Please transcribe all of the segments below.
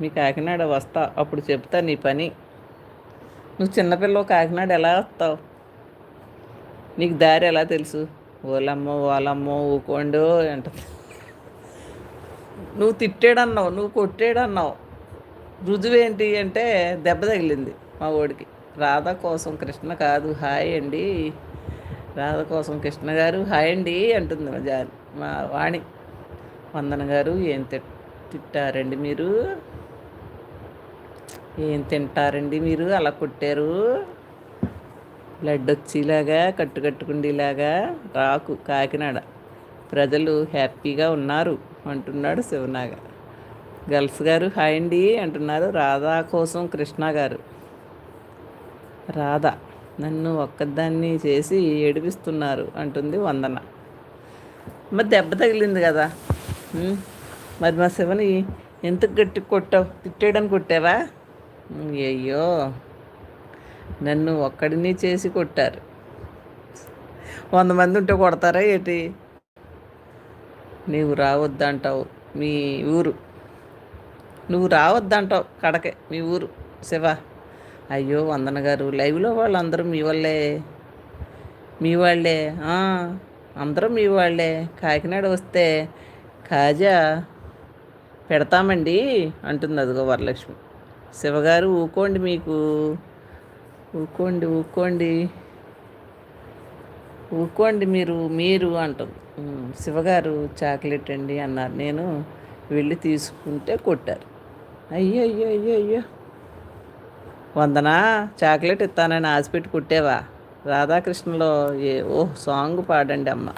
మీ కాకినాడ వస్తా అప్పుడు చెప్తా నీ పని. నువ్వు చిన్నపిల్లవు కాకినాడ ఎలా వస్తావు? నీకు దారి ఎలా తెలుసు? ఓలమ్మో ఓలమ్మో ఊకోండు అంటది. నువ్వు తిట్టాడన్నావు నువ్వు కొట్టాడన్నావు. రుజువేంటి అంటే దెబ్బ తగిలింది మా ఓడికి. రాధ కోసం కృష్ణ కాదు హాయ్ అండి. రాధ కోసం కృష్ణ గారు హాయ్ అండి అంటుంది మా జాలి మా వాణి. వందన గారు ఏం తిట్ తిట్టారండి మీరు? ఏం తింటారండి మీరు? అలా కొట్టారు? బ్లడ్ వచ్చేలాగా కట్టు కట్టుకుండేలాగా రాకు కాకినాడ. ప్రజలు హ్యాపీగా ఉన్నారు అంటున్నాడు శివనాగ. గర్ల్స్ గారు హాయ్ అండి అంటున్నారు రాధా కోసం కృష్ణ గారు. రాధ నన్ను ఒక్కదాన్ని చేసి ఏడిపిస్తున్నారు అంటుంది వందన. మరి దెబ్బ తగిలింది కదా. మరి మా శివని ఎంత గట్టి కొట్టావు? తిట్టేయడానికి కొట్టావా? అయ్యో నన్ను ఒక్కడిని చేసి కొట్టారు. వంద మంది ఉంటే కొడతారా ఏంటి? నీవు రావద్దంటావు మీ ఊరు. నువ్వు రావద్దంటావు కడకే మీ ఊరు. శివ. అయ్యో వందన గారు లైవ్లో వాళ్ళందరూ మీ వాళ్ళే మీ వాళ్ళే. అందరూ మీ వాళ్ళే. కాకినాడ వస్తే కాజా పెడతామండి అంటుంది అదిగో వరలక్ష్మి. శివగారు ఊకోండి మీకు. ఊకోండి ఊకోండి. ఊకోండి మీరు మీరు అంటుంది శివగారు చాక్లెట్ అండి అన్నారు. నేను వెళ్ళి తీసుకుంటే కొట్టారు. అయ్యో అయ్యో అయ్యో అయ్యో వందనా చాక్లెట్ ఇస్తానని ఆశపెట్టి కుట్టావా? రాధాకృష్ణలో ఏ ఓ సాంగ్ పాడండి అమ్మ.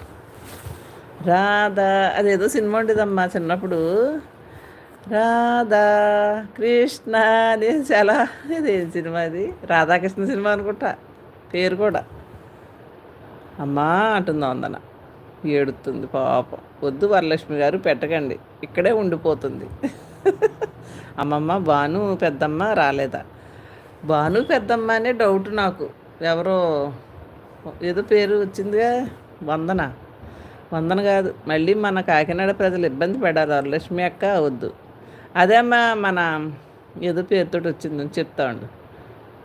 రాధా అదేదో సినిమా ఉండేదమ్మా చిన్నప్పుడు. రాధా కృష్ణ అని చాలా ఇది సినిమా అది రాధాకృష్ణ సినిమా అనుకుంటా. పేరు కూడా. అమ్మా అంటుంది వందన. ఏడుతుంది పాపం. వద్దు వరలక్ష్మి గారు పెట్టకండి. ఇక్కడే ఉండిపోతుంది. అమ్మమ్మ భాను పెద్దమ్మ రాలేదా? భాను పెద్దమ్మ అనే డౌట్ నాకు. ఎవరో ఏదో పేరు వచ్చిందిగా. వందన. వందన కాదు. మళ్ళీ మన కాకినాడ ప్రజలు ఇబ్బంది పడారు. వరలక్ష్మి అక్క వద్దు. అదే అమ్మ మన ఏదో పేరుతోటి వచ్చిందని చెప్తా ఉండు.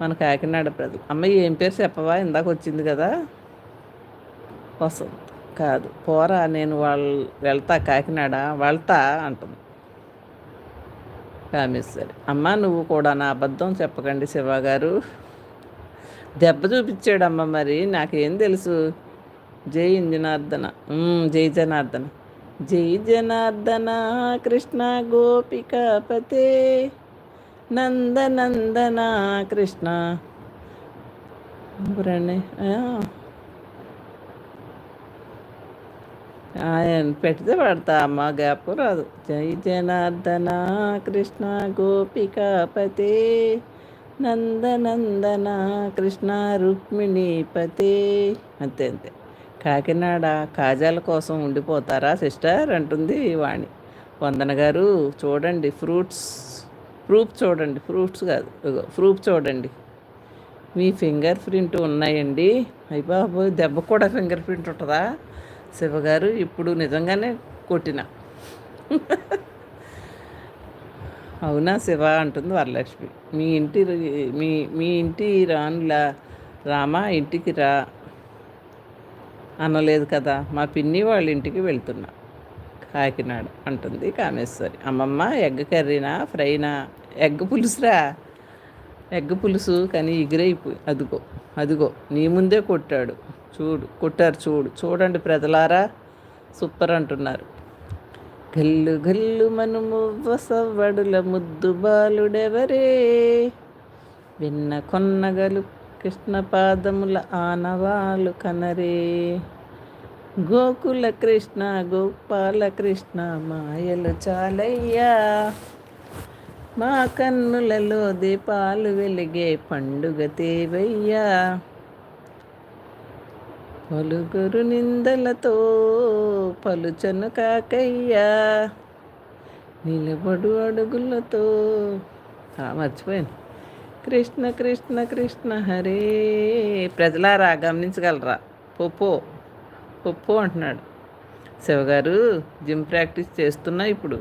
మన కాకినాడ ప్రజలు. అమ్మ ఏం పేరు చెప్పవా? ఇందాక వచ్చింది కదా? వసంత్ కాదు పోరా నేను వాళ్ళు వెళ్తా కాకినాడ వెళ్తా అంటుంది. కామేశ్వరి అమ్మ నువ్వు కూడా నా అబద్ధం చెప్పకండి శివ గారు. దెబ్బ చూపించాడమ్మ మరి నాకేం తెలుసు? జై ఇంజనార్దన. జై జనార్దన. జై జనార్దన కృష్ణ గోపికాపతే నందనందన కృష్ణ. ఆయన పెడితే పడతా అమ్మ గ్యాప్ రాదు. జై జనార్దన కృష్ణ గోపికాపతే నందనందన కృష్ణ రుక్మిణీపతే అంతే అంతే. కాకినాడ కాజాల కోసం ఉండిపోతారా సిస్టర్? అంటుంది వాణి. వందన గారు చూడండి ఫ్రూట్స్ ప్రూఫ్ చూడండి ఫ్రూట్స్ కాదు ప్రూఫ్ చూడండి. మీ ఫింగర్ ప్రింట్ ఉన్నాయండి. అయ్యి దెబ్బ కూడా ఫింగర్ ప్రింట్ ఉంటుందా? శివగారు ఇప్పుడు నిజంగానే కొట్టిన. అవునా శివ? అంటుంది వరలక్ష్మి. మీ ఇంటి మీ మీ ఇంటి రానులా రామా ఇంటికి రా అనలేదు కదా మా పిన్ని వాళ్ళ ఇంటికి వెళ్తున్నా. కాకినాడ అంటుంది కామేశ్వరి. అమ్మమ్మ ఎగ్ కర్రీనా ఫ్రైనా? ఎగ్ పులుసురా? ఎగ్ పులుసు కానీ ఎగిరైపోయి అదిగో అదిగో నీ ముందే కొట్టాడు. చూడు కొట్టారు చూడు. చూడండి ప్రజలారా సూపర్ అంటున్నారు. గల్లు గల్లు మనుము వసవడుల ముద్దు బాలుడెవరే? విన్న కొన్నగలు కృష్ణ పాదముల ఆనవాలు కనరే. గోకుల కృష్ణ గోపాల కృష్ణ మాయలు చాలయ్యా. మా కన్నులలో దీపాలు వెలిగే పండుగ తేవయ్యా. పలుగురు నిందలతో పలుచను కాకయ్యా. నిలబడు అడుగులతో. మర్చిపోయాను. కృష్ణ కృష్ణ కృష్ణ హరే. ప్రజలారా గమనించగలరా? పొప్పో ఒప్పు అంటున్నాడు. శివగారు జిమ్ ప్రాక్టీస్ చేస్తున్నా ఇప్పుడు.